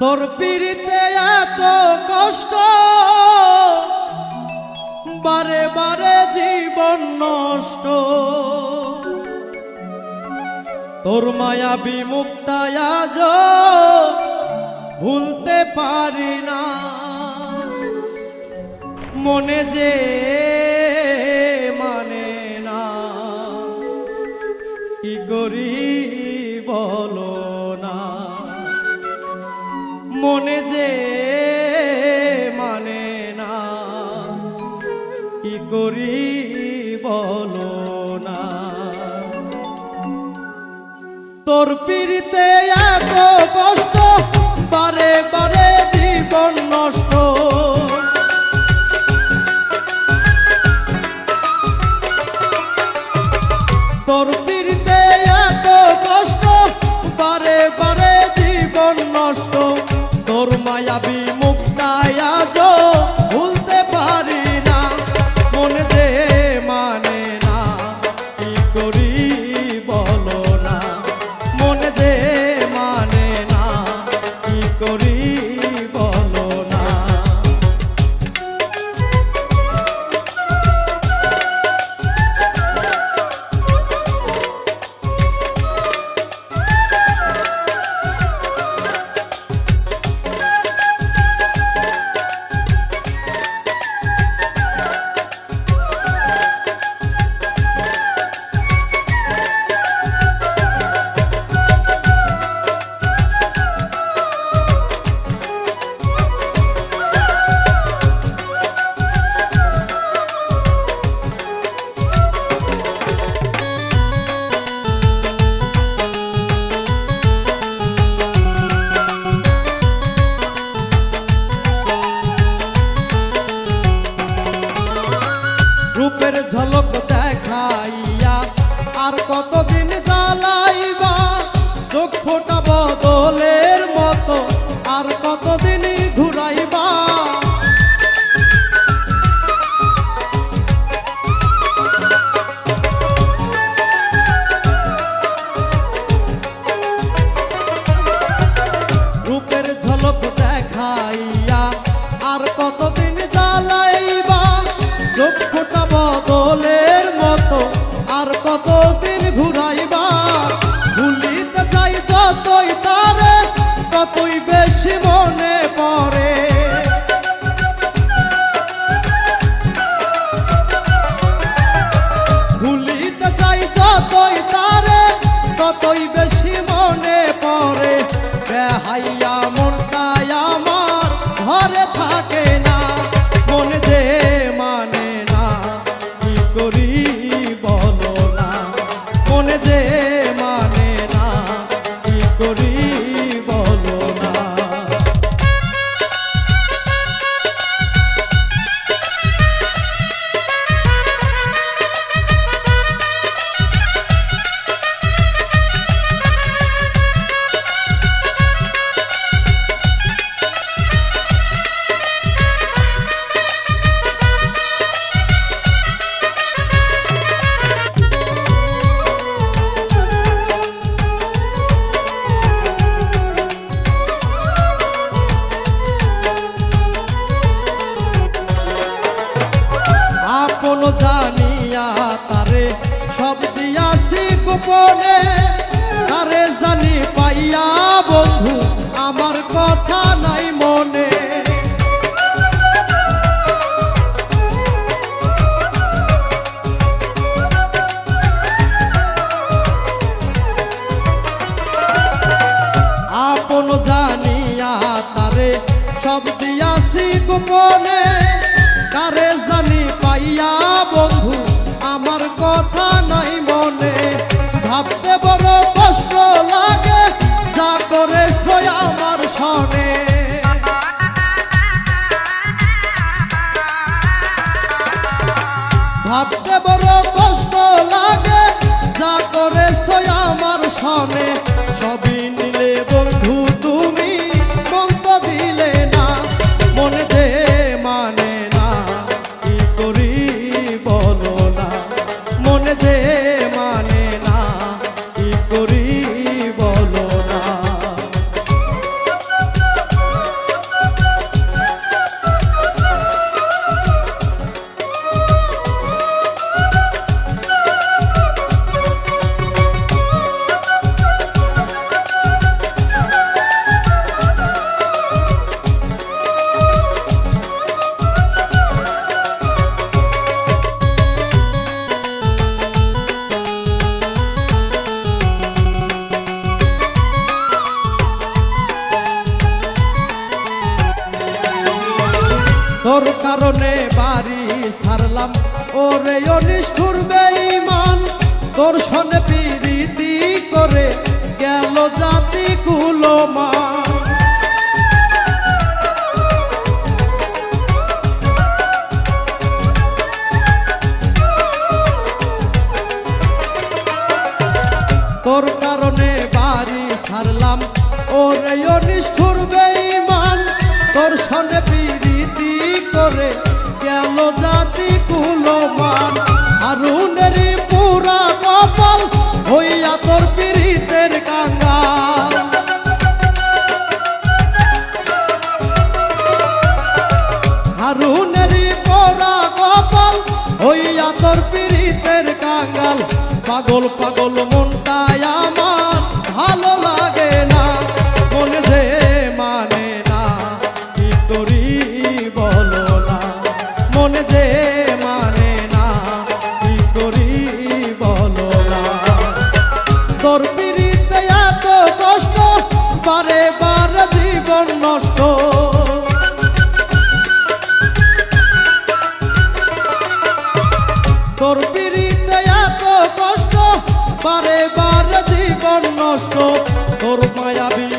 তোর পিড়িতে এত কষ্ট। বারে বারে জীবন নষ্ট। তোর মায়া বিমুক্তায়া ভুলতে পারি না। মনে যে মানে না। কি করি বলো? মনে যে মানে না। কি করি বলো না। তোর পিড়িতে এত কষ্ট বারে বারে যে মানে না কি করি গোপনে আরে জানি পাইয়া বন্ধু তোর কারণে বাড়ি ছাড়লাম। ওরে অনিষ্ঠুর বেঈমান তোর সনে পিরিতি করে গেল জাতি কুলমান তোর কারণে বাড়ি ছাড়লাম। ওরে অনিষ্ঠুর বেঈমান তোর সনে পিরিতি করে গেল জাতি কুলমান আরুনেরই পুরা কপাল হইয়া তোর পিরিতের কাঙ্গাল। হারুনেরই পোড়া কপাল হইয়া তোর পিরিতের কাঙ্গাল। পাগল পাগল পারে বার জীবন নষ্ট তোর মায়াবী